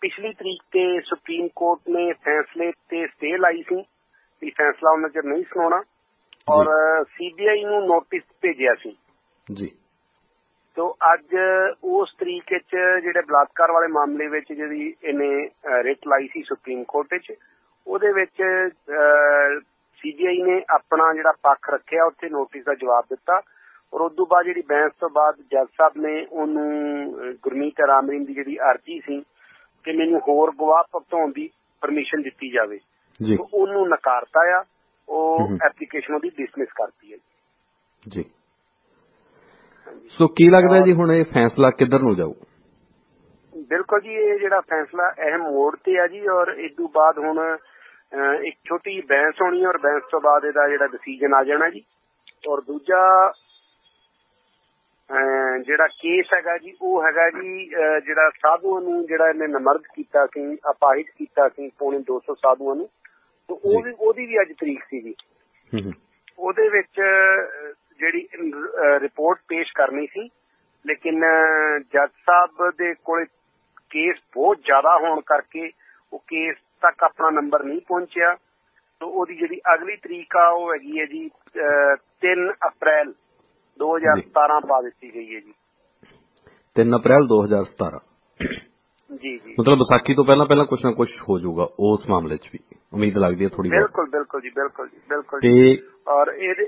ਪਿਛਲੀ ਤਰੀਕ ਤੇ ਸੁਪਰੀਮ ਕੋਰਟ ਨੇ ਫੈਸਲੇ ਤੇ ਸਟੇ ਲਾਈ ਸੀ ਵੀ ਫੈਸਲਾ ਉਹਨਾਂ ਚਿਰ ਨਹੀਂ ਸੁਣਾਉਣਾ। ਔਰ ਸੀਬੀਆਈ ਨੂੰ ਨੋਟਿਸ ਭੇਜਿਆ ਸੀ। ਜੀ। ਤੋ ਅੱਜ ਉਸ ਤਰੀਕ ਵਿੱਚ ਜਿਹੜੇ ਬਲਾਤਕਾਰ ਵਾਲੇ ਮਾਮਲੇ ਵਿੱਚ ਜਿਹੜੀ ਇਹਨੇ ਰਿਟ ਲਾਈ ਸੀ ਸੁਪਰੀਮ ਕੋਰਟ ਵਿੱਚ ਉਹਦੇ ਵਿੱਚ ਸੀਬੀਆਈ ਨੇ ਆਪਣਾ ਜਿਹੜਾ ਪੱਖ ਰੱਖਿਆ ਉੱਥੇ ਨੋਟਿਸ ਦਾ ਜਵਾਬ ਦਿੱਤਾ। ਔਰ ਉਸ ਤੋਂ ਬਾਅਦ ਜਿਹੜੀ ਬੈਂਸ ਤੋਂ ਬਾਅਦ ਜੱਜ ਸਾਹਿਬ ਨੇ ਉਹਨੂੰ ਗੁਰਮੀਤ ਰਾਮਰੀਨ ਦੀ ਜਿਹੜੀ ਅਰਜ਼ੀ ਸੀ ਕਿ ਮੈਨੂੰ ਹੋਰ ਗਵਾਹ ਭਗਤਾਉਣ ਦੀ ਪਰਮਿਸ਼ਨ ਦਿੱਤੀ ਜਾਵੇ। ਉਹਨੂੰ ਨਕਾਰਤਾ ਆ ਉਹ। ਐਪਲੀਕੇਸ਼ਨ ਉਹਦੀ ਡਿਸਮਿਸ ਕਰਤੀ ਹੈ ਜੀ। ਸੋ ਕੀ ਲੱਗਦਾ ਜੀ ਹੁਣ ਇਹ ਫੈਸਲਾ ਕਿੱਧਰ ਨੂੰ ਜਾਊ? ਬਿਲਕੁਲ ਜੀ ਇਹ ਜਿਹੜਾ ਫੈਸਲਾ ਅਹਿਮ ਮੋੜ ਤੇ ਆ ਜੀ ਔਰ ਇਸ ਤੋਂ ਬਾਅਦ ਹੁਣ ਇੱਕ ਛੋਟੀ ਬਹਿਸ ਹੋਣੀ ਔਰ ਬਹਿਸ ਤੋਂ ਬਾਅਦ ਇਹਦਾ ਜਿਹੜਾ ਡਿਸੀਜਨ ਆ ਜਾਣਾ ਜੀ। ਔਰ ਦੂਜਾ ਜਿਹੜਾ ਕੇਸ ਹੈਗਾ ਜੀ ਉਹ ਹੈਗਾ ਜੀ ਜਿਹੜਾ ਸਾਧੂਆਂ ਨੂੰ ਜਿਹੜਾ ਇਹਨੇ ਨਮਰਦ ਕੀਤਾ ਸੀ ਅਪਾਹਿਜ ਕੀਤਾ ਸੀ ਪੌਣੇ 200 ਸਾਧੂਆਂ ਨੂੰ ਤੇ ਉਹ। ਵੀ ਉਹਦੀ ਵੀ ਅੱਜ ਤਰੀਕ ਸੀ ਜੀ। ਉਹਦੇ ਵਿੱਚ ਜਿਹੜੀ ਰਿਪੋਰਟ ਪੇਸ਼ ਕਰਨੀ ਸੀ ਲੇਕਿਨ ਜੱਜ ਸਾਹਿਬ ਦੇ ਕੋਲੇ ਕੇਸ ਬਹੁਤ ਜ਼ਿਆਦਾ ਹੋਣ ਕਰਕੇ ਉਹ ਕੇਸ ਤੱਕ ਆਪਣਾ ਨੰਬਰ ਨਹੀਂ ਪਹੁੰਚਿਆ। ਤੋ ਉਹਦੀ ਜਿਹੜੀ ਅਗਲੀ ਤਰੀਕ ਆ ਉਹ ਹੈਗੀ ਹੈ ਜੀ ਅਹ, 3 ਅਪ੍ਰੈਲ। 2017 ਪਾ ਦਿੱਤੀ ਗਈ ਹੈ ਜੀ। 3 ਅਪ੍ਰੈਲ 2017 ਜੀ ਜੀ। ਮਤਲਬ ਵਿਸਾਖੀ ਤੋਂ ਪਹਿਲਾਂ ਪਹਿਲਾਂ ਕੁਝ ਨਾ ਕੁਝ ਹੋ ਜਾਊਗਾ ਉਸ ਮਾਮਲੇ 'ਚ ਵੀ। ਉਮੀਦ ਲੱਗਦੀ ਹੈ ਥੋੜੀ ਬਿਲਕੁਲ ਬਿਲਕੁਲ ਜੀ ਬਿਲਕੁਲ ਜੀ ਬਿਲਕੁਲ ਤੇ ਔਰ ਇਹਦੇ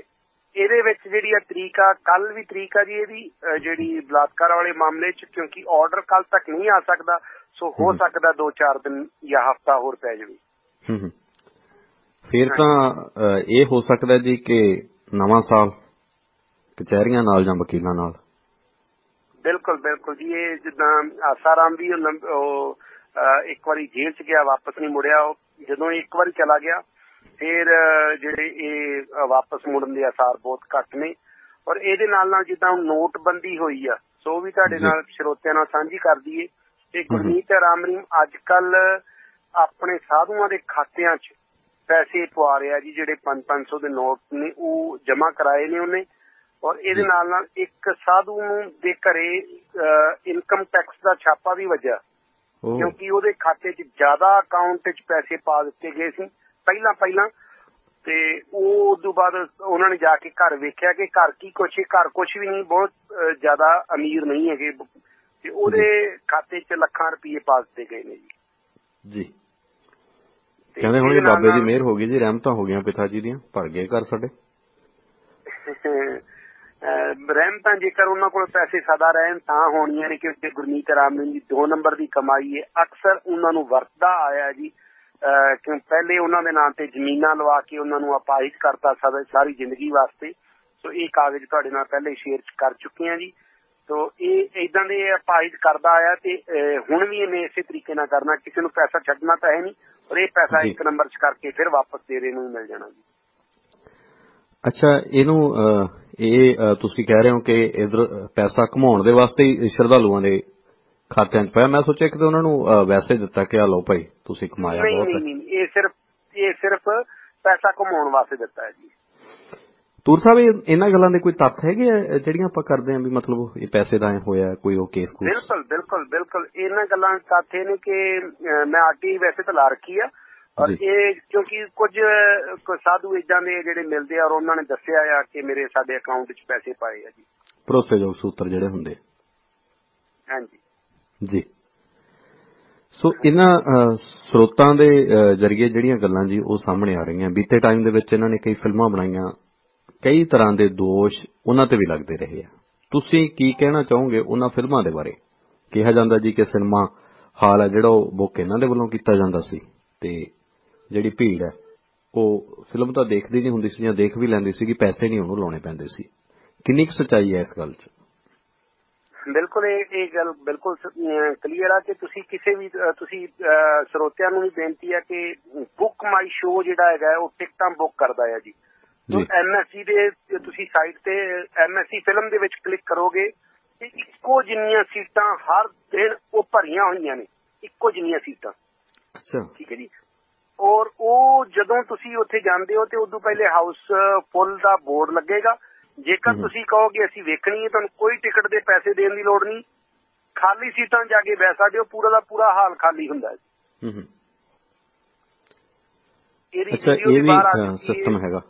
ਇਹਦੇ ਵਿੱਚ ਜਿਹੜੀ ਆ ਤਰੀਕ ਆ ਕੱਲ ਵੀ ਤਰੀਕ ਆ ਜੀ ਇਹਦੀ ਜਿਹੜੀ ਬਲਾਤਕਾਰ ਵਾਲੇ ਮਾਮਲੇ 'ਚ ਕਿਉਂਕਿ ਆਰਡਰ ਕੱਲ ਤੱਕ ਨਹੀਂ ਆ ਸਕਦਾ ਸੋ ਹੋ। ਸਕਦਾ 2-4 ਦਿਨ ਜਾਂ ਹਫਤਾ ਹੋਰ ਪੈ ਜਾਵੇ। ਹੂੰ ਹੂੰ। ਫਿਰ ਤਾਂ ਇਹ ਹੋ ਸਕਦਾ ਜੀ ਕਿ ਨਵਾਂ ਸਾਲ ਕਚਹਿਰੀਆਂ ਨਾਲ ਜਾਂ ਵਕੀਲਾਂ ਨਾਲ? ਬਿਲਕੁਲ ਬਿਲਕਲ ਜੀ ਇਹ ਜਿੱਦਾਂ ਆਸਾਰਾਮ ਵੀ ਉਹ ਇੱਕ ਵਾਰੀ ਜੇਲ੍ਹ 'ਚ ਗਿਆ ਵਾਪਸ ਨਹੀਂ ਮੁੜਿਆ ਉਹ ਜਦੋਂ ਇੱਕ ਵਾਰੀ ਚਲਾ ਗਿਆ ਫਿਰ ਜਿਹੜੇ ਇਹ ਵਾਪਸ ਮੁੜਨ ਦੇ ਆਸਾਰ ਬਹੁਤ ਘੱਟ ਨੇ। ਔਰ ਇਹਦੇ ਨਾਲ ਨਾਲ ਜਿੱਦਾਂ ਨੋਟਬੰਦੀ ਹੋਈ ਆ ਸੋ ਵੀ ਤੁਹਾਡੇ। ਨਾਲ ਸਰੋਤਿਆਂ ਨਾਲ ਸਾਂਝੀ ਕਰ ਦਈਏ। ਤੇ ਗੁਰਮੀਤ ਰਾਮਰੀਮ ਅੱਜ ਕੱਲ ਆਪਣੇ ਸਾਧੂਆਂ ਦੇ ਖਾਤਿਆਂ 'ਚ ਪੈਸੇ ਪਵਾ ਰਿਹਾ ਜੀ ਜਿਹੜੇ 5-500 ਦੇ ਨੋਟ ਨੇ ਉਹ ਜਮ੍ਹਾਂ ਕਰਾਏ ਨੇ ਉਹਨੇ। ਔਰ ਇਹਦੇ। ਨਾਲ ਨਾਲ ਇੱਕ ਸਾਧੂ ਨੂੰ ਦੇ ਘਰੇ ਇਨਕਮ ਟੈਕਸ ਦਾ ਛਾਪਾ ਵੀ ਵੱਜਾ ਉਹ ਕਿਉਂਕਿ ਉਹਦੇ ਖਾਤੇ 'ਚ ਜ਼ਿਆਦਾ ਅਕਾਊਂਟ 'ਚ ਪੈਸੇ ਪਾ ਦਿੱਤੇ ਗਏ ਸੀ। ਪਹਿਲਾਂ ਪਹਿਲਾਂ ਤੇ ਉਹ ਤੋਂ ਬਾਅਦ ਉਹਨਾਂ ਨੇ ਜਾ ਕੇ ਘਰ ਵੇਖਿਆ ਕਿ ਘਰ ਕੀ ਕੁਛ ਹੈ ਘਰ ਕੁਛ ਵੀ ਨਹੀਂ ਬਹੁਤ ਜ਼ਿਆਦਾ ਅਮੀਰ ਨਹੀਂ ਹੈਗੇ। ਤੇ ਉਹਦੇ ਖਾਤੇ 'ਚ ਲੱਖਾਂ ਰੁਪਏ ਪਾ ਦਿੱਤੇ ਗਏ ਨੇ ਜੀ। ਜੀ। ਕਹਿੰਦੇ ਹੁਣ ਨਾਲ ਬਾਬੇ ਦੀ ਮਿਹਰ ਹੋ ਗਈ ਜੀ ਰਹਿਮਤਾਂ ਹੋ ਗਈਆਂ ਪਿਤਾ ਜੀ ਦੀਆਂ ਭਰ ਗਏ ਘਰ ਸਾਡੇ। ਰਹਿਮਤਾਂ ਜੇਕਰ ਉਹਨਾਂ ਕੋਲ ਪੈਸੇ ਸਦਾ ਰਹਿਣ ਤਾਂ ਹੋਣੀਆਂ ਨੇ ਕਿਉਂਕਿ ਗੁਰਮੀਤ ਰਾਮ ਜੀ 2 ਨੰਬਰ ਦੀ ਕਮਾਈ ਹੈ। ਅਕਸਰ ਉਹਨਾਂ ਨੂੰ ਵਰਤਦਾ ਆਇਆ ਜੀ। ਕਿਉਂ ਪਹਿਲੇ ਉਹਨਾਂ ਦੇ ਨਾਂ ਤੇ ਜ਼ਮੀਨਾਂ ਲਵਾ ਕੇ ਉਹਨਾਂ ਨੂੰ ਅਪਾਹਿਜ ਕਰਤਾ ਸਦਾ ਸਾਰੀ ਜ਼ਿੰਦਗੀ ਵਾਸਤੇ। ਸੋ ਇਹ ਕਾਗਜ਼ ਤੁਹਾਡੇ ਨਾਲ ਪਹਿਲੇ ਸ਼ੇਅਰ ਕਰ ਚੁੱਕੇ ਹਾਂ ਜੀ। ਸੋ ਇਹ ਇਦਾਂ ਦੇ ਅਪਾਹਿਜ ਕਰਦਾ ਆਇਆ ਤੇ ਹੁਣ ਵੀ ਇਹਨੇ ਇਸੇ ਤਰੀਕੇ ਨਾਲ ਕਰਨਾ। ਕਿਸੇ ਨੂੰ ਪੈਸਾ ਛੱਡਣਾ ਤਾਂ ਹੈ ਨਹੀਂ ਔਰ ਇਹ ਪੈਸਾ। ਇੱਕ ਨੰਬਰ 'ਚ ਕਰਕੇ ਫਿਰ ਵਾਪਸ ਤੇਰੇ ਨੂੰ ਮਿਲ ਜਾਣਾ ਜੀ। ਅੱਛਾ ਇਹਨੂੰ ਇਹ ਤੁਸੀਂ ਕਹਿ ਰਹੇ ਹੋ ਕਿ ਇਧਰ ਪੈਸਾ ਕਮਾਉਣ ਦੇ ਵਾਸਤੇ ਹੀ ਸ਼ਰਧਾਲੂਆਂ ਦੇ ਖਾਤਿਆਂ 'ਚ ਪਿਆ। ਮੈਂ ਸੋਚਿਆ ਕਿ ਉਹਨਾਂ ਨੂੰ ਵੈਸੇ ਦਿੱਤਾ ਕਿ ਆ ਲਓ ਭਾਈ ਤੁਸੀਂ ਕਮਾਇਆ ਬਹੁਤ ਨਹੀਂ ਨਹੀਂ ਇਹ ਸਿਰਫ ਇਹ ਸਿਰਫ ਪੈਸਾ ਕਮਾਉਣ ਵਾਸਤੇ ਦਿੱਤਾ ਹੈ ਜੀ। ਤੂਰ ਸਾਹਿਬ ਇਹ- ਇਹਨਾਂ ਗੱਲਾਂ ਦੇ ਕੋਈ ਤੱਥ ਹੈਗੇ ਜਿਹੜੀਆਂ ਆਪਾਂ ਕਰਦੇ ਆਂ ਵੀ ਮਤਲਬ ਇਹ ਪੈਸੇ ਦਾ ਹੋਇਆ ਕੋਈ ਉਹ ਕੇਸ ਕੂਸ ਬਿਲਕੁਲ ਬਿਲਕੁਲ ਬਿਲਕੁਲ ਇਹਨਾਂ ਗੱਲਾਂ ਤੱਥ ਇਹ ਨੇ ਕਿ ਮੈਂ ਆਰਟੀ ਵੈਸੇ ਤਾਂ ਲਾ ਰੱਖੀ ਆ ਔਰ। ਇਹ ਕਿਉਂਕਿ ਕੁਝ ਸਾਧੂ ਇਦਾਂ ਦੇ ਜਿਹੜੇ ਮਿਲਦੇ ਆ ਔਰ ਉਹਨਾਂ ਨੇ ਦੱਸਿਆ ਆ ਕਿ ਮੇਰੇ ਸਾਡੇ ਅਕਾਊਂਟ ਵਿੱਚ ਪੈਸੇ ਪਾਏ ਆ ਜੀ। ਭਰੋਸੇਯੋਗ ਸੂਤਰ ਜਿਹੜੇ ਹੁੰਦੇ ਆ। ਹਾਂਜੀ। ਜੀ। ਸੋ ਇਹਨਾਂ ਸਰੋਤਾਂ ਦੇ ਜ਼ਰੀਏ ਜਿਹੜੀਆਂ ਗੱਲਾਂ ਜੀ ਉਹ ਸਾਹਮਣੇ ਆ ਰਹੀਆਂ। ਬੀਤੇ ਟਾਈਮ ਦੇ ਵਿੱਚ ਇਹਨਾਂ ਨੇ ਕਈ ਫਿਲਮਾਂ ਬਣਾਈਆਂ। ਕਈ ਤਰ੍ਹਾਂ ਦੇ ਦੋਸ਼ ਉਹਨਾਂ ਤੇ ਵੀ ਲੱਗਦੇ ਰਹੇ ਆ। ਤੁਸੀਂ ਕੀ ਕਹਿਣਾ ਚਾਹੋਗੇ ਉਹਨਾਂ ਫਿਲਮਾਂ ਦੇ ਬਾਰੇ? ਕਿਹਾ ਜਾਂਦਾ ਜੀ ਕਿ ਸਿਨੇਮਾ ਹਾਲ ਹੈ ਜਿਹੜਾ ਉਹ ਬੁੱਕ ਇਹਨਾਂ ਦੇ ਵੱਲੋਂ ਕੀਤਾ ਜਾਂਦਾ ਸੀ ਤੇ ਜਿਹੜੀ ਭੀੜ ਹੈ ਉਹ ਫਿਲਮ ਤਾਂ ਦੇਖਦੀ ਨਹੀਂ ਹੁੰਦੀ ਸੀ ਜਾਂ ਦੇਖ ਵੀ ਲੈਂਦੀ ਸੀ ਕਿ ਪੈਸੇ ਨਹੀਂ ਉਹਨੂੰ ਲਾਉਣੇ ਪੈਂਦੇ ਸੀ। ਕਿੰਨੀ ਕੁ ਸੱਚਾਈ ਹੈ ਇਸ ਗੱਲ 'ਚ? ਬਿਲਕੁਲ ਇਹ ਗੱਲ ਬਿਲਕੁਲ ਕਲੀਅਰ ਆ ਕਿ ਤੁਸੀਂ ਕਿਸੇ ਵੀ ਤੁਸੀਂ ਸਰੋਤਿਆਂ ਨੂੰ ਵੀ ਬੇਨਤੀ ਆ ਕਿ ਬੁੱਕ ਮਾਈ ਸ਼ੋ ਜਿਹੜਾ ਹੈਗਾ ਉਹ ਟਿਕਟਾਂ ਬੁੱਕ ਕਰਦਾ ਹੈ ਜੀ। ਜੀ। ਐਮਐਸਸੀ ਦੇ ਤੁਸੀਂ ਸਾਈਟ ਤੇ ਐਮਐਸਸੀ ਫਿਲਮ ਦੇ ਵਿੱਚ ਕਲਿੱਕ ਕਰੋਗੇ ਤੇ ਇੱਕੋ ਜਿੰਨੀਆਂ ਸੀਟਾਂ ਹਰ ਦਿਨ ਉਹ ਭਰੀਆਂ ਹੋਈਆਂ ਨੇ। ਇੱਕੋ ਜਿੰਨੀਆਂ ਸੀਟਾਂ। ਅੱਛਾ। ਠੀਕ ਹੈ ਜੀ। ਔਰ ਉਹ ਜਦੋਂ ਤੁਸੀਂ ਉੱਥੇ ਜਾਂਦੇ ਹੋ ਤੇ ਉਦੋਂ ਪਹਿਲੇ ਹਾਊਸ ਫੁੱਲ ਦਾ ਬੋਰਡ ਲੱਗੇਗਾ। ਜੇਕਰ। ਤੁਸੀਂ ਕਹੋਗੇ ਅਸੀਂ ਵੇਖਣੀ ਹੈ ਤੁਹਾਨੂੰ ਕੋਈ ਟਿਕਟ ਦੇ ਪੈਸੇ ਦੇਣ ਦੀ ਲੋੜ ਨਹੀਂ। ਖਾਲੀ ਸੀਟਾਂ ਜਾ ਕੇ ਬਹਿ ਸਕਦੇ ਹੋ ਪੂਰਾ ਦਾ ਪੂਰਾ ਹਾਲ ਖਾਲੀ ਹੁੰਦਾ ਹੈ। ਹੂੰ ਹੂੰ। ਅੱਛਾ ਇਹ ਵੀ। ਸਿਸਟਮ ਹੈਗਾ।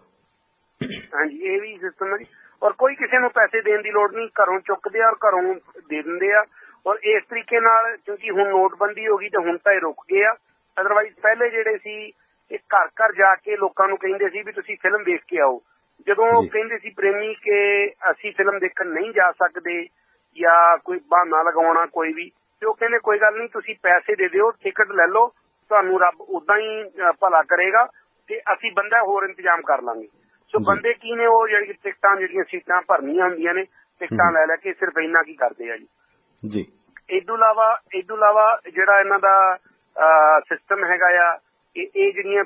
ਹਾਂਜੀ ਇਹ ਵੀ ਸਿਸਟਮ ਹੈ ਜੀ। ਔਰ ਕੋਈ ਕਿਸੇ ਨੂੰ ਪੈਸੇ ਦੇਣ ਦੀ ਲੋੜ ਨਹੀਂ ਘਰੋਂ ਚੁੱਕਦੇ ਆ ਔਰ ਘਰੋਂ ਦੇ ਦਿੰਦੇ ਆ। ਔਰ ਇਸ ਤਰੀਕੇ ਨਾਲ ਕਿਉਂਕਿ ਹੁਣ ਨੋਟਬੰਦੀ ਹੋ ਗਈ ਤੇ ਹੁਣ ਤਾਂ ਇਹ ਰੁਕ ਗਏ ਆ। ਅਦਰਵਾਈਜ਼ ਪਹਿਲੇ ਜਿਹੜੇ ਸੀ ਇਹ ਘਰ ਘਰ ਜਾ ਕੇ ਲੋਕਾਂ ਨੂੰ ਕਹਿੰਦੇ ਸੀ ਵੀ ਤੁਸੀਂ ਫਿਲਮ ਦੇਖ ਕੇ ਆਓ ਜਦੋਂ ਉਹ। ਕਹਿੰਦੇ ਸੀ ਪ੍ਰੇਮੀ ਕਿ ਅਸੀਂ ਫਿਲਮ ਦੇਖਣ ਨਹੀਂ ਜਾ ਸਕਦੇ ਜਾਂ ਕੋਈ ਬਹਾਨਾ ਲਗਾਉਣਾ ਕੋਈ ਵੀ ਤੇ ਉਹ ਕਹਿੰਦੇ ਕੋਈ ਗੱਲ ਨਹੀਂ ਤੁਸੀਂ ਪੈਸੇ ਦੇ ਦਿਓ ਟਿਕਟ ਲੈ ਲਓ ਤੁਹਾਨੂੰ ਰੱਬ ਉਦਾਂ ਹੀ ਭਲਾ ਕਰੇਗਾ ਤੇ ਅਸੀਂ ਬੰਦਾ ਹੋਰ ਇੰਤਜ਼ਾਮ ਕਰ ਲਾਂਗੇ ਸੋ। ਬੰਦੇ ਕੀ ਨੇ ਉਹ ਜਿਹੜੀ ਟਿਕਟਾਂ ਜਿਹੜੀਆਂ ਸੀਟਾਂ ਭਰਨੀਆਂ ਹੁੰਦੀਆਂ ਨੇ ਟਿਕਟਾਂ। ਲੈ ਲੈ ਕੇ ਸਿਰਫ ਇੰਨਾ ਕੀ ਕਰਦੇ ਆ ਜੀ ਜੀ ਇਲਾਵਾ ਤੋਂ ਇਲਾਵਾ ਜਿਹੜਾ ਇਹਨਾਂ ਦਾ ਸਿਸਟਮ ਹੈਗਾ ਆ ਇਹ ਇਹ ਜਿਹੜੀਆਂ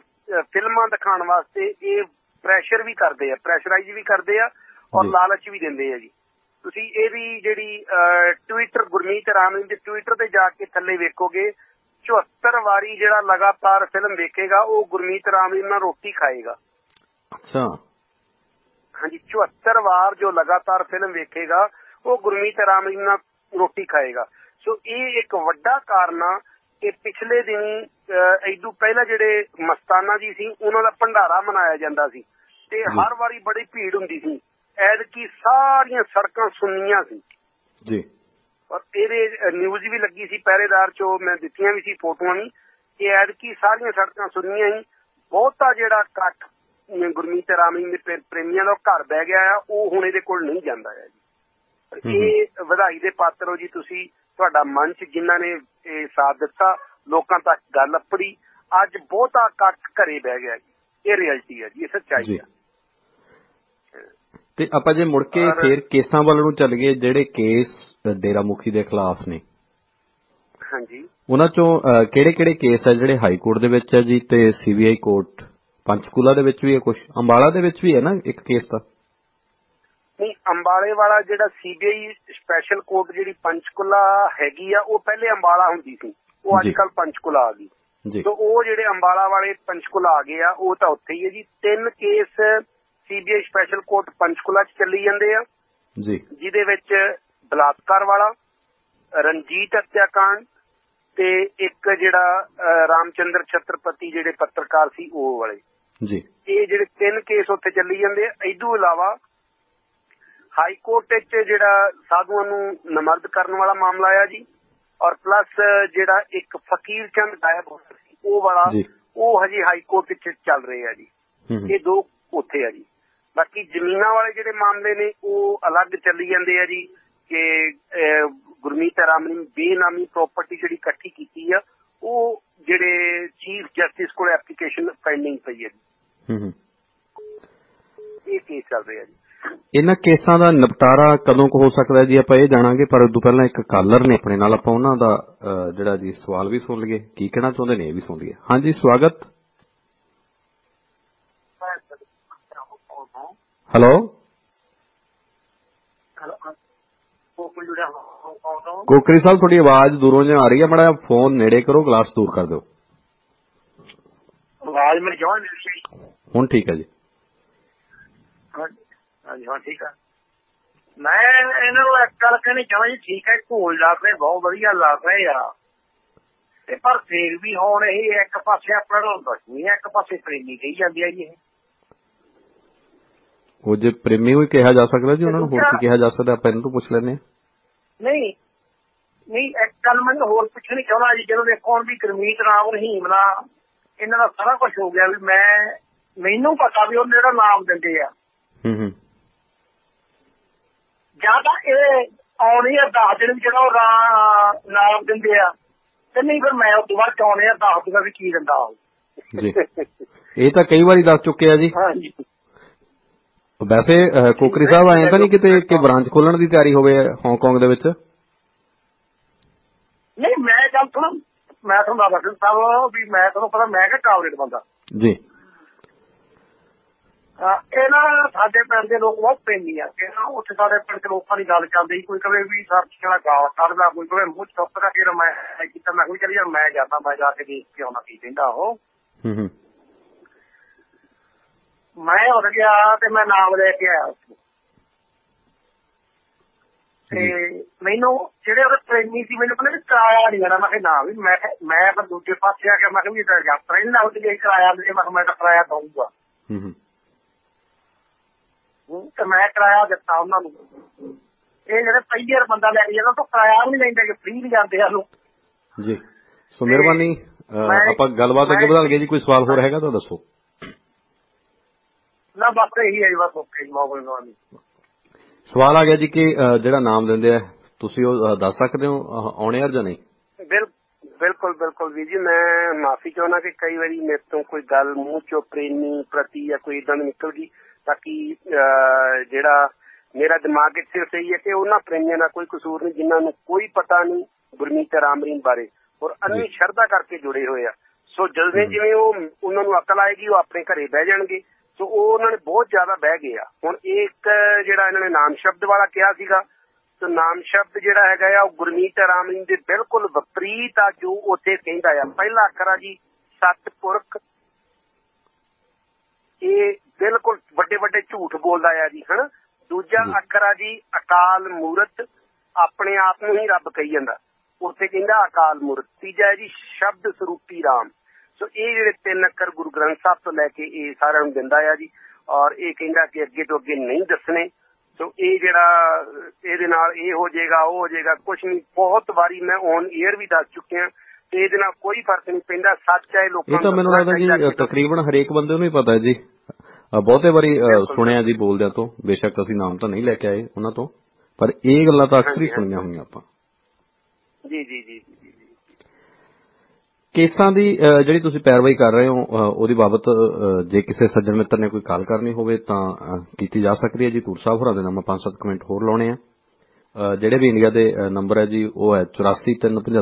ਫਿਲਮਾਂ ਦਿਖਾਉਣ ਵਾਸਤੇ ਇਹ ਪ੍ਰੈਸ਼ਰ ਵੀ ਕਰਦੇ ਆ ਪ੍ਰੈਸ਼ਰਾਈਜ਼ ਵੀ ਕਰਦੇ ਆ ਔਰ ਜੀ। ਲਾਲਚ ਵੀ ਦਿੰਦੇ ਆ ਜੀ। ਤੁਸੀਂ ਇਹਦੀ ਜਿਹੜੀ ਟਵਿੱਟਰ ਗੁਰਮੀਤ ਰਾਮ ਦੇ ਟਵਿੱਟਰ ਤੇ ਜਾ ਕੇ ਥੱਲੇ ਵੇਖੋਗੇ 74 ਵਾਰੀ ਜਿਹੜਾ ਲਗਾਤਾਰ ਫਿਲਮ ਵੇਖੇਗਾ ਉਹ ਗੁਰਮੀਤ ਰਾਮ ਨਾਲ ਰੋਟੀ ਖਾਏਗਾ। ਅੱਛਾ। ਹਾਂਜੀ 74 ਵਾਰ ਜੋ ਲਗਾਤਾਰ ਫਿਲਮ ਵੇਖੇਗਾ ਉਹ ਗੁਰਮੀਤ ਰਾਮ ਨਾਲ ਰੋਟੀ ਖਾਏਗਾ। ਸੋ ਇਹ ਇੱਕ ਵੱਡਾ ਕਾਰਨ ਆ ਕਿ ਪਿਛਲੇ ਦਿਨੀ ਐਡੂ ਪਹਿਲਾਂ ਜਿਹੜੇ ਮਸਤਾਨਾ ਜੀ ਸੀ ਉਹਨਾਂ ਦਾ ਭੰਡਾਰਾ ਮਨਾਇਆ ਜਾਂਦਾ ਸੀ ਤੇ। ਹਰ ਵਾਰੀ ਬੜੀ ਭੀੜ ਹੁੰਦੀ ਸੀ। ਐਤਕੀ ਸਾਰੀਆਂ ਸੜਕਾਂ ਸੁੰਨੀਆਂ ਸੀ। ਜੀ। ਔਰ ਇਹਦੇ ਨਿਊਜ਼ ਵੀ ਲੱਗੀ ਸੀ ਪਹਿਰੇਦਾਰ ਚੋਂ ਮੈਂ ਦਿੱਤੀਆਂ ਵੀ ਸੀ ਫੋਟੋਆਂ ਵੀ ਕਿ ਐਤਕੀ ਸਾਰੀਆਂ ਸੜਕਾਂ ਸੁੰਨੀਆਂ ਹੀ ਬਹੁਤਾ ਜਿਹੜਾ ਅਮ, ਗੁਰਮੀਤ ਰਾਮੀ ਦੇ ਪ੍ਰੇ- ਪ੍ਰੇਮੀਆਂ ਦਾ ਘਰ ਬਹਿ ਗਿਆ ਆ ਉਹ ਹੁਣ ਇਹਦੇ ਕੋਲ ਨਹੀਂ ਜਾਂਦਾ ਹੈ ਜੀ। ਇਹ ਵਧਾਈ ਦੇ ਪਾਤਰ ਹੋ ਜੀ ਤੁਸੀਂ ਤੁਹਾਡਾ ਮੰਚ ਜਿਨ੍ਹਾਂ ਨੇ ਇਹ ਸਾਥ ਦਿੱਤਾ ਲੋਕਾਂ ਤੱਕ ਗੱਲ ਅਪੜੀ ਅੱਜ ਬਹੁਤਾ ਇਕੱਠ ਘਰੇ ਬਹਿ ਗਿਆ ਜੀ। ਇਹ ਰਿਐਲਿਟੀ ਹੈ ਜੀ ਇਹ ਸੱਚਾਈ ਹੈ। ਤੇ ਆਪਾਂ ਜੇ ਮੁੜ ਕੇ ਫੇਰ ਕੇਸਾਂ ਵੱਲ ਨੂੰ ਚੱਲ ਗਏ ਜਿਹੜੇ ਕੇਸ ਡੇਰਾ ਮੁਖੀ ਦੇ ਖਿਲਾਫ ਨੇ। ਹਾਂਜੀ। ਉਹਨਾਂ ਚੋਂ ਕਿਹੜੇ ਕਿਹੜੇ ਕੇਸ ਹੈ ਜਿਹੜੇ ਹਾਈ ਕੋਰਟ ਦੇ ਵਿੱਚ ਹੈ ਜੀ ਤੇ ਸੀਬੀਆਈ ਕੋਰਟ ਪੰਚਕੂਲਾ ਦੇ ਵਿੱਚ ਵੀ ਹੈ ਕੁਝ ਅੰਬਾਲਾ ਦੇ ਵਿੱਚ ਵੀ ਹੈ ਨਾ ਇੱਕ ਕੇਸ ਤਾਂ? ਨਹੀਂ ਅੰਬਾਲੇ ਵਾਲਾ ਜਿਹੜਾ ਸੀਬੀਆਈ ਸਪੈਸ਼ਲ ਕੋਰਟ ਜਿਹੜੀ ਪੰਚਕੁਲਾ ਹੈਗੀ ਆ ਉਹ ਪਹਿਲੇ ਅੰਬਾਲਾ ਹੁੰਦੀ ਸੀ। ਉਹ ਅੱਜ। ਕੱਲ ਪੰਚਕੁਲਾ ਆ ਗਈ। ਜੀ। ਸੋ ਉਹ ਜਿਹੜੇ ਅੰਬਾਲਾ ਵਾਲੇ ਪੰਚਕੁਲਾ ਆ ਗਏ ਆ ਉਹ ਤਾਂ ਉੱਥੇ ਹੀ ਹੈ ਜੀ। ਤਿੰਨ case CBI special court Panchkula 'ਚ ਚੱਲੀ ਜਾਂਦੇ ਆ। ਜੀ। ਜਿਹਦੇ ਵਿੱਚ ਬਲਾਤਕਾਰ ਵਾਲਾ ਰਣਜੀਤ ਹੱਤਿਆਕਾਂਡ ਤੇ ਇੱਕ ਜਿਹੜਾ ਰਾਮਚੰਦਰ ਛਤਰਪਤੀ ਜਿਹੜੇ ਪੱਤਰਕਾਰ ਸੀ ਉਹ ਵਾਲੇ। ਜੀ। ਇਹ ਜਿਹੜੇ ਤਿੰਨ ਕੇਸ ਉੱਥੇ ਚੱਲੀ ਜਾਂਦੇ ਆ। ਇਦੋਂ ਇਲਾਵਾ ਹਾਈ ਕੋਰਟ ਵਿੱਚ ਜਿਹੜਾ ਸਾਧੂਆਂ ਨੂੰ ਨਮਰਦ ਕਰਨ ਵਾਲਾ ਮਾਮਲਾ ਆ ਜੀ ਔਰ ਪਲੱਸ ਜਿਹੜਾ ਇੱਕ ਫਕੀਰ ਚੰਦ ਗਾਇਬ ਹੋ ਗਿਆ ਸੀ ਉਹ ਵਾਲਾ। ਉਹ ਹਜੇ ਹਾਈ ਕੋਰਟ ਵਿੱਚ ਚੱਲ ਰਹੇ ਆ ਜੀ। ਇਹ ਦੋ ਉੱਥੇ ਆ ਜੀ। ਬਾਕੀ ਜ਼ਮੀਨਾਂ ਵਾਲੇ ਜਿਹੜੇ ਮਾਮਲੇ ਨੇ ਉਹ ਅਲੱਗ ਚੱਲੀ ਜਾਂਦੇ ਆ ਜੀ ਕਿ ਗੁਰਮੀਤ ਰਾਮ ਨੇ ਬੇਨਾਮੀ ਪ੍ਰਾਪਰਟੀ ਜਿਹੜੀ ਇਕੱਠੀ ਕੀਤੀ ਆ ਉਹ ਜਿਹੜੇ ਚੀਫ ਜਸਟਿਸ ਕੋਲ ਐਪਲੀਕੇਸ਼ਨ ਪੈਂਡਿੰਗ ਪਈ ਹੈ ਜੀ। ਹੂੰ ਹੂੰ। ਇਹ ਕੇਸ ਚੱਲ ਰਿਹਾ ਜੀ। ਇਹਨਾਂ ਕੇਸਾਂ ਦਾ ਨਿਪਟਾਰਾ ਕਦੋਂ ਕੁ ਹੋ ਸਕਦਾ ਜੀ? ਆਪਾਂ ਇਹ ਜਾਣਾਂਗੇ ਪਰ ਉਦੋਂ ਪਹਿਲਾਂ ਇੱਕ ਕਾਲਰ ਨੇ ਆਪਣੇ ਨਾਲ ਆਪਾਂ ਉਹਨਾਂ ਦਾ ਜਿਹੜਾ ਜੀ ਸਵਾਲ ਵੀ ਸੁਣ ਲਈਏ। ਕੀ ਕਹਿਣਾ ਚਾਹੁੰਦੇ ਨੇ ਇਹ ਵੀ ਸੁਣ ਲਈਏ। ਹਾਂਜੀ ਸਵਾਗਤ। ਹੈਲੋ। ਕੋਕਰੀ ਸਾਹਿਬ ਤੁਹਾਡੀ ਆਵਾਜ਼ ਦੂਰੋਂ ਜਿਹਾ ਆ ਰਹੀ ਹੈ। ਮੜਾ ਫੋਨ ਨੇੜੇ ਕਰੋ ਗਲਾਸ ਦੂਰ ਕਰ ਦਿਓ। ਆਵਾਜ਼ ਮਿਲ ਗਈ ਹੁਣ ਠੀਕ ਹੈ ਜੀ। ਹਾਂਜੀ ਹਾਂ ਠੀਕ ਆ। ਮੈਂ ਇਹਨਾਂ ਨੂੰ ਇੱਕ ਗੱਲ ਕਹਿਣੀ ਚਾਹਾਂ ਜੀ ਠੀਕ ਹੈ ਘੋਲ ਲਾ ਰਹੇ ਬਹੁਤ ਵਧੀਆ ਲਾ ਰਹੇ ਆ। ਤੇ ਪਰ ਫੇਰ ਵੀ ਹੁਣ ਇਹ ਇੱਕ ਪਾਸੇ ਆਪਣਾ ਨੂੰ ਦੁਸ਼ਮਣੀ ਹੈ ਇੱਕ ਪਾਸੇ ਪ੍ਰੇਮੀ ਕਹੀ ਜਾਂਦੀ ਹੈ ਜੀ ਇਹ। ਉਹ ਜੇ ਪ੍ਰੇਮੀ ਵੀ ਕਿਹਾ ਜਾ ਸਕਦਾ ਜੀ ਉਹਨਾਂ ਨੂੰ ਹੋਰ ਕੀ ਕਿਹਾ ਜਾ ਸਕਦਾ ਆਪਾਂ ਇਹਨਾਂ ਤੋਂ ਪੁੱਛ ਹਾਂ। ਨਹੀਂ ਨਹੀਂ ਇੱਕ ਗੱਲ ਮੈਂ ਹੋਰ ਪੁੱਛਣੀ ਚਾਹੁੰਦਾ ਜੀ ਜਦੋਂ ਦੇਖੋ ਹੁਣ ਵੀ ਗੁਰਮੀਤ ਰਾਮ ਰਹੀਮ ਨਾ ਇਹਨਾਂ ਦਾ ਸਾਰਾ ਕੁਝ ਹੋ ਗਿਆ ਵੀ ਮੈਂ ਮੈਨੂੰ ਪਤਾ ਵੀ ਉਹ ਜਿਹੜਾ ਨਾਮ ਦਿੰਦੇ ਆ। ਹੂੰ ਹੂੰ। ਜਾਂ ਤਾਂ ਇਹ ਆਉਣੀ ਆ 10 ਦਿਨ ਜਿਹੜਾ ਉਹ ਨਾਮ ਦਿੰਦੇ ਆ ਤੇ ਨਹੀਂ ਫਿਰ ਮੈਂ ਉਸ ਤੋਂ ਬਾਅਦ ਆ 10 ਦਿਨਾਂ ਵੀ ਕੀ ਦਿੰਦਾ ਉਹ। ਜੀ। ਇਹ ਤਾਂ ਕਈ ਵਾਰੀ ਦੱਸ ਚੁੱਕੇ ਆ ਜੀ। ਹਾਂਜੀ। ਵੈਸੇ ਕੋਕਰੀ ਸਾਹਿਬ ਆਏ ਤਾਂ ਨਹੀਂ ਕਿਤੇ ਕਿ ਬ੍ਰਾਂਚ ਖੋਲਣ ਦੀ ਤਿਆਰੀ ਹੋਵੇ ਹਾਂਗਕਾਂਗ ਦੇ ਵਿੱਚ? ਨਹੀਂ ਮੈਂ ਗੱਲ ਸੁਣ ਮੈਂ ਤੁਹਾਨੂੰ ਦੱਸਦਾ ਸਾਹਿਬ ਵੀ ਮੈਂ ਤੁਹਾਨੂੰ ਪਤਾ ਮੈਂ ਕਿ ਕਾਬਲੇਟ ਬੰਦਾ। ਜੀ। ਇਹ ਨਾ ਸਾਡੇ ਪਿੰਡ ਦੇ ਲੋਕ ਬਹੁਤ ਪੈਂਦੀ ਆ। ਕਿ ਨਾ ਉੱਥੇ ਸਾਡੇ ਪਿੰਡ ਦੇ ਲੋਕਾਂ ਦੀ ਗੱਲ ਚੱਲਦੀ ਕੋਈ ਕਵੇ ਵੀ ਸਰ ਕਿਹੜਾ ਗਾਲ ਕੱਢਦਾ ਕੋਈ ਕਵੇ ਮੂੰਹ ਚੁੱਪ ਕਰਕੇ ਫਿਰ ਮੈਂ ਇਹ ਕੀਤਾ ਮੈਂ ਕੋਈ ਚੱਲ ਯਾਰ ਮੈਂ ਜਾਂਦਾ ਮੈਂ ਜਾ ਕੇ ਦੇਖ ਕੇ ਆਉਣਾ ਕੀ ਕਹਿੰਦਾ ਉਹ। ਮੈਂ ਉੱਠ ਗਿਆ ਤੇ ਮੈਂ ਨਾਮ ਲੈ ਕੇ ਆਇਆ ਤੇ ਮੈਨੂੰ ਜਿਹੜੇ ਉਹਦੇ ਪ੍ਰੇਮੀ ਸੀ ਮੈਨੂੰ ਕਹਿੰਦੇ ਕਿਰਾਇਆ ਨਹੀਂ ਦੇਣਾ ਮੈਂ ਕਿਹਾ ਨਾ ਵੀ ਮੈਂ ਮੈਂ ਫਿਰ ਦੂਜੇ ਪਾਸੇ ਆ ਕੇ ਮੈਂ ਕਿਹਾ ਵੀ ਤਾਂ ਯਾਤਰਾ ਹੀ ਨਾ ਕਿਰਾਇਆ ਦੇ ਮੈਂ ਮੈਂ ਤਾਂ ਕਿਰਾਇਆ ਦਊਂਗਾ। ਹੂੰ ਹੂੰ, ਤੇ ਮੈਂ ਕਿਰਾਇਆ ਦਿੱਤਾ ਉਹਨਾਂ ਨੂੰ। ਇਹ ਜਿਹੜੇ ਪਹਿਲੀ ਵਾਰ ਬੰਦਾ ਲੈ ਕੇ ਜਾਂਦਾ ਉਹ ਤੋਂ ਕਿਰਾਇਆ ਵੀ ਨਹੀਂ ਲੈਂਦੇ ਕਿ ਫ੍ਰੀ ਵੀ ਜਾਂਦੇ ਆ ਲੋਕ। ਜੀ। ਸੋ ਮਿਹਰਬਾਨੀ ਆਪਾਂ ਗੱਲਬਾਤ ਅੱਗੇ ਮੈਂ- ਵਧਾ ਲਈਏ ਜੀ ਕੋਈ ਸਵਾਲ ਹੋਰ ਹੈਗਾ ਤਾਂ ਦੱਸੋ। ਨਾ ਬਸ ਇਹੀ ਹੈ ਜੀ ਬਸ ਓਕੇ ਜੀ ਨਵਾਨੀ ਸਵਾਲ ਆ ਗਿਆ ਜੀ ਕਿ ਜਿਹੜਾ ਨਾਮ ਦਿੰਦੇ ਆ ਤੁਸੀਂ ਉਹ ਦੱਸ ਸਕਦੇ ਹੋ ਆਉਣੇ ਯਾਰ ਜਾਂ ਨਹੀਂ? ਬਿਲ ਬਿਲਕੁਲ ਬਿਲਕੁਲ ਵੀ ਜੀ ਮੈਂ ਮਾਫੀ ਚਾਹੁੰਦਾ ਕਿ ਕਈ ਵਾਰੀ ਮੇਰੇ ਤੋਂ ਕੋਈ ਗੱਲ ਮੂੰਹ ਚੋਂ ਪ੍ਰੇਮੀ ਪ੍ਰਤੀ ਜਾਂ ਕੋਈ ਇਦਾਂ ਨਿਕਲ ਗਈ। ਤਾਂ ਕਿ ਅਹ, ਜਿਹੜਾ ਮੇਰਾ ਦਿਮਾਗ ਇੱਥੇ ਸਹੀ ਹੈ ਕਿ ਉਹਨਾਂ ਪ੍ਰੇਮੀਆਂ ਦਾ ਕੋਈ ਕਸੂਰ ਨਹੀਂ ਜਿਨ੍ਹਾਂ ਨੂੰ ਕੋਈ ਪਤਾ ਨਹੀਂ ਗੁਰਮੀਤ ਰਾਮਰੀਨ ਬਾਰੇ। ਔਰ ਅੰਨੀ। ਸ਼ਰਧਾ ਕਰਕੇ ਜੁੜੇ ਹੋਏ ਆ ਸੋ ਜਲਦੀ ਜਿਵੇਂ ਉਹ ਉਹਨਾਂ ਨੂੰ ਅਕਲ ਆਏਗੀ ਉਹ ਆਪਣੇ ਘਰੇ ਬਹਿ ਜਾਣਗੇ। ਸੋ ਉਹ ਉਹਨਾਂ ਨੇ ਬਹੁਤ ਜ਼ਿਆਦਾ ਬਹਿ ਗਏ ਆ। ਹੁਣ ਇੱਕ ਜਿਹੜਾ ਇਹਨਾਂ ਨੇ ਨਾਮ ਸ਼ਬਦ ਵਾਲਾ ਕਿਹਾ ਸੀਗਾ ਸੋ ਨਾਮ ਸ਼ਬਦ ਜਿਹੜਾ ਹੈਗਾ ਆ ਉਹ ਗੁਰਮੀਤ ਰਾਮਿੰਗ ਦੇ ਬਿਲਕੁਲ ਵਿਪਰੀਤ ਆ ਜੋ ਉੱਥੇ ਕਹਿੰਦਾ ਆ। ਪਹਿਲਾ ਅੱਖਰ ਆ ਜੀ ਸਤਪੁਰਖ ਇਹ ਬਿਲਕੁਲ ਵੱਡੇ ਵੱਡੇ ਝੂਠ ਬੋਲਦਾ ਆ ਜੀ ਹਨਾ? ਦੂਜਾ। ਅੱਖਰ ਆ ਜੀ ਅਕਾਲ ਮੂਰਤ ਆਪਣੇ ਆਪ ਨੂੰ ਹੀ ਰੱਬ ਕਹੀ ਜਾਂਦਾ। ਉੱਥੇ ਕਹਿੰਦਾ ਅਕਾਲ ਮੂਰਤ। ਤੀਜਾ ਹੈ ਜੀ ਸ਼ਬਦ ਸਰੂਪੀ ਰਾਮ। ਸੋ ਇਹ ਜਿਹੜੇ ਤਿੰਨ ਅੱਖਰ ਗੁਰੂ ਗ੍ਰੰਥ ਸਾਹਿਬ ਤੋਂ ਲੈ ਕੇ ਇਹ ਸਾਰਿਆਂ ਨੂੰ ਦਿੰਦਾ ਆ ਜੀ ਔਰ ਇਹ ਕਹਿੰਦਾ ਕਿ ਅੱਗੇ ਤੋਂ ਅੱਗੇ ਨਹੀਂ ਦੱਸਣੇ। ਸੋ ਇਹ ਜਿਹੜਾ ਇਹਦੇ ਨਾਲ ਇਹ ਹੋ ਜਾਏਗਾ ਉਹ ਹੋ ਜਾਏਗਾ ਕੁਝ ਨਹੀਂ। ਬਹੁਤ ਵਾਰੀ ਮੈਂ ਔਨ 에ਅਰ ਵੀ ਦੱਸ ਚੁੱਕਿਆ। ਤੇ ਇਹਦੇ ਨਾਲ ਕੋਈ ਫ਼ਰਕ ਨਹੀਂ ਪੈਂਦਾ ਸੱਚ ਹੈ ਲੋਕਾਂ ਇਹ ਤਾਂ ਮੈਨੂੰ ਲੱਗਦਾ ਜੀ ਤਕਰੀਬਨ ਹਰੇਕ ਬੰਦੇ ਨੂੰ ਹੀ ਪਤਾ ਹੈ ਜੀ। ਬਹੁਤੇ ਵਾਰੀ ਸੁਣਿਆ ਜੀ ਬੋਲਦਿਆਂ ਤੋਂ ਬੇਸ਼ੱਕ ਅਸੀਂ ਨਾਮ ਤਾਂ ਨਹੀਂ ਲੈ ਕੇ ਆਏ ਉਹਨਾਂ ਤੋਂ ਪਰ ਇਹ ਗੱਲਾਂ ਤਾਂ ਅਕਸਰ ਹੀ ਸੁਣੀਆਂ ਹੋਈਆਂ ਆਪਾਂ। ਜੀ ਜੀ ਜੀ। ਕੇਸਾਂ ਦੀ ਜਿਹੜੀ ਤੁਸੀਂ ਪੈਰਵਾਈ ਕਰ ਰਹੇ ਹੋ ਉਹਦੀ ਬਾਬਤ ਜੇ ਕਿਸੇ ਸੱਜਣ ਮਿੱਤਰ ਨੇ ਕੋਈ ਕਾਲ ਕਰਨੀ ਹੋਵੇ ਤਾਂ ਕੀਤੀ ਜਾ ਸਕਦੀ ਹੈ ਜੀ। ਧੂਰ ਸਾਹਿਬ ਹੋਰਾਂ ਦੇ ਨਾਮ 5-7 ਕਮੈਂਟ ਹੋਰ ਲਾਉਣੇ ਆ। ਜਿਹੜੇ ਵੀ ਇੰਡੀਆ ਦੇ ਨੰਬਰ ਹੈ ਜੀ ਉਹ ਹੈ 8435